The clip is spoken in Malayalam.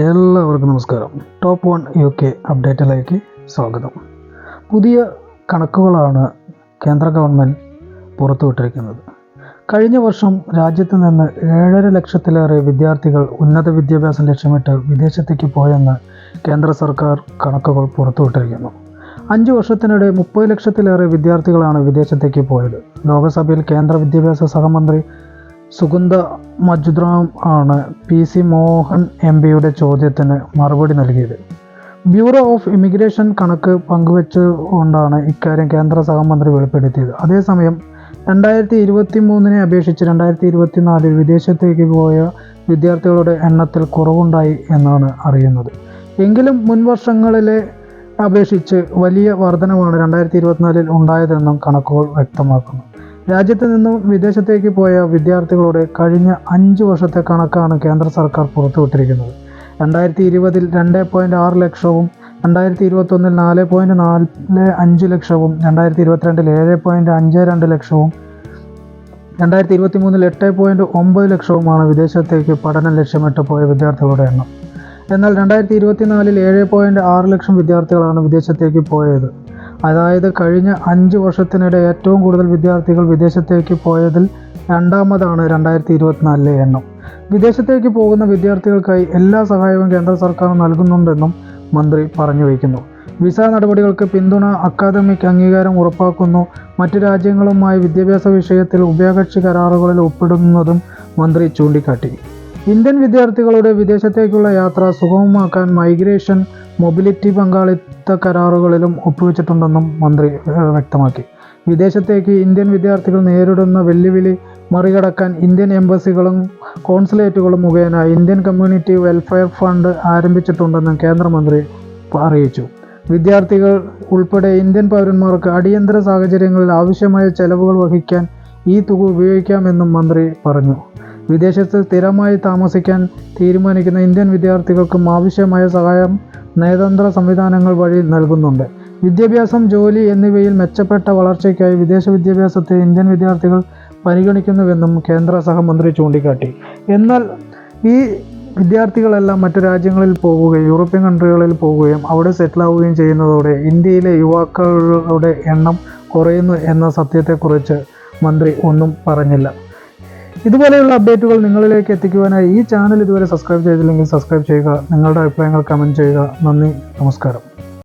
എല്ലാവർക്കും നമസ്കാരം. ടോപ്പ് വൺ യു കെ അപ്ഡേറ്റിലേക്ക് സ്വാഗതം. പുതിയ കണക്കുകളാണ് കേന്ദ്ര ഗവൺമെന്റ് പുറത്തുവിട്ടിരിക്കുന്നത്. കഴിഞ്ഞ വർഷം രാജ്യത്ത് നിന്ന് ഏഴര ലക്ഷത്തിലേറെ വിദ്യാർത്ഥികൾ ഉന്നത വിദ്യാഭ്യാസം ലക്ഷ്യമിട്ട് വിദേശത്തേക്ക് പോയെന്ന് കേന്ദ്ര സർക്കാർ കണക്കുകൾ പുറത്തുവിട്ടിരിക്കുന്നു. അഞ്ച് വർഷത്തിനിടെ മുപ്പത് ലക്ഷത്തിലേറെ വിദ്യാർത്ഥികളാണ് വിദേശത്തേക്ക് പോയത്. ലോകസഭയിൽ കേന്ദ്ര വിദ്യാഭ്യാസ സഹമന്ത്രി സുഗന്ധ മജുദ്രാം ആണ് പി സി മോഹൻ എം പിയുടെ ചോദ്യത്തിന് മറുപടി നൽകിയത്. ബ്യൂറോ ഓഫ് ഇമിഗ്രേഷൻ കണക്ക് പങ്കുവെച്ചുകൊണ്ടാണ് ഇക്കാര്യം കേന്ദ്ര സഹമന്ത്രി വെളിപ്പെടുത്തിയത്. അതേസമയം രണ്ടായിരത്തി ഇരുപത്തി മൂന്നിനെ അപേക്ഷിച്ച് രണ്ടായിരത്തി ഇരുപത്തിനാലിൽ വിദേശത്തേക്ക് പോയ വിദ്യാർത്ഥികളുടെ എണ്ണത്തിൽ കുറവുണ്ടായി എന്നാണ് അറിയുന്നത്. എങ്കിലും മുൻ വർഷങ്ങളിലെ അപേക്ഷിച്ച് വലിയ വർധനമാണ് രണ്ടായിരത്തി ഇരുപത്തിനാലിൽ ഉണ്ടായതെന്നും കണക്കുകൾ വ്യക്തമാക്കുന്നു. രാജ്യത്ത് നിന്നും വിദേശത്തേക്ക് പോയ വിദ്യാർത്ഥികളുടെ കഴിഞ്ഞ അഞ്ച് വർഷത്തെ കണക്കാണ് കേന്ദ്ര സർക്കാർ പുറത്തുവിട്ടിരിക്കുന്നത്. രണ്ടായിരത്തി ഇരുപതിൽ രണ്ട് പോയിന്റ് ആറ് ലക്ഷവും രണ്ടായിരത്തി ഇരുപത്തൊന്നിൽ നാല് പോയിന്റ് നാല് അഞ്ച് ലക്ഷവും രണ്ടായിരത്തി ഇരുപത്തിരണ്ടിൽ ഏഴ് പോയിന്റ് അഞ്ച് രണ്ട് ലക്ഷവും രണ്ടായിരത്തി ഇരുപത്തി മൂന്നിൽ എട്ട് പോയിന്റ് ഒമ്പത് ലക്ഷവുമാണ് വിദേശത്തേക്ക് പഠനം ലക്ഷ്യമിട്ട് പോയ വിദ്യാർത്ഥികളുടെ എണ്ണം. എന്നാൽ രണ്ടായിരത്തി ഇരുപത്തിനാലിൽ ഏഴ് പോയിന്റ് ആറ് ലക്ഷം വിദ്യാർത്ഥികളാണ് വിദേശത്തേക്ക് പോയത്. അതായത് കഴിഞ്ഞ അഞ്ച് വർഷത്തിനിടെ ഏറ്റവും കൂടുതൽ വിദ്യാർത്ഥികൾ വിദേശത്തേക്ക് പോയതിൽ രണ്ടാമതാണ് രണ്ടായിരത്തി ഇരുപത്തിനാലിലെ എണ്ണം. വിദേശത്തേക്ക് പോകുന്ന വിദ്യാർത്ഥികൾക്കായി എല്ലാ സഹായവും കേന്ദ്ര സർക്കാർ നൽകുന്നുണ്ടെന്നും മന്ത്രി പറഞ്ഞു വയ്ക്കുന്നു. വിസ നടപടികൾക്ക് പിന്തുണ അക്കാദമിക് അംഗീകാരം ഉറപ്പാക്കുന്നു മറ്റു രാജ്യങ്ങളുമായി വിദ്യാഭ്യാസ വിഷയത്തിൽ ഉഭയകക്ഷി കരാറുകളിൽ ഒപ്പിടുന്നതും മന്ത്രി ചൂണ്ടിക്കാട്ടി. ഇന്ത്യൻ വിദ്യാർത്ഥികളുടെ വിദേശത്തേക്കുള്ള യാത്ര സുഗമമാക്കാൻ മൈഗ്രേഷൻ മൊബിലിറ്റി പങ്കാളിത്ത കരാറുകളിലും ഒപ്പുവെച്ചിട്ടുണ്ടെന്നും മന്ത്രി വ്യക്തമാക്കി. വിദേശത്തേക്ക് ഇന്ത്യൻ വിദ്യാർത്ഥികൾ നേരിടുന്ന വെല്ലുവിളി മറികടക്കാൻ ഇന്ത്യൻ എംബസികളും കോൺസുലേറ്റുകളും മുഖേന ഇന്ത്യൻ കമ്മ്യൂണിറ്റി വെൽഫെയർ ഫണ്ട് ആരംഭിച്ചിട്ടുണ്ടെന്നും കേന്ദ്രമന്ത്രി അറിയിച്ചു. വിദ്യാർത്ഥികൾ ഉൾപ്പെടെ ഇന്ത്യൻ പൗരന്മാർക്ക് അടിയന്തര സാഹചര്യങ്ങളിൽ ആവശ്യമായ ചെലവുകൾ വഹിക്കാൻ ഈ തുക ഉപയോഗിക്കാമെന്നും മന്ത്രി പറഞ്ഞു. വിദേശത്ത് സ്ഥിരമായി താമസിക്കാൻ തീരുമാനിക്കുന്ന ഇന്ത്യൻ വിദ്യാർത്ഥികൾക്കും ആവശ്യമായ സഹായം നയതന്ത്ര സംവിധാനങ്ങൾ വഴി നൽകുന്നുണ്ട്. വിദ്യാഭ്യാസം ജോലി എന്നിവയിൽ മെച്ചപ്പെട്ട വളർച്ചയ്ക്കായി വിദേശ വിദ്യാഭ്യാസത്തെ ഇന്ത്യൻ വിദ്യാർത്ഥികൾ പരിഗണിക്കുന്നുവെന്നും കേന്ദ്ര സഹമന്ത്രി ചൂണ്ടിക്കാട്ടി. എന്നാൽ ഈ വിദ്യാർത്ഥികളെല്ലാം മറ്റു രാജ്യങ്ങളിൽ പോവുകയും യൂറോപ്യൻ കൺട്രികളിൽ പോവുകയും അവിടെ സെറ്റിലാവുകയും ചെയ്യുന്നതോടെ ഇന്ത്യയിലെ യുവാക്കളുടെ എണ്ണം കുറയുന്നു എന്ന സത്യത്തെക്കുറിച്ച് മന്ത്രി ഒന്നും പറഞ്ഞില്ല. ഇതുപോലെയുള്ള അപ്ഡേറ്റുകൾ നിങ്ങളിലേക്ക് എത്തിക്കുവാനായി ഈ ചാനൽ ഇതുവരെ സബ്സ്ക്രൈബ് ചെയ്തില്ലെങ്കിൽ സബ്സ്ക്രൈബ് ചെയ്യുക നിങ്ങളുടെ അഭിപ്രായങ്ങൾ കമന്റ് ചെയ്യുക. നന്ദി നമസ്കാരം.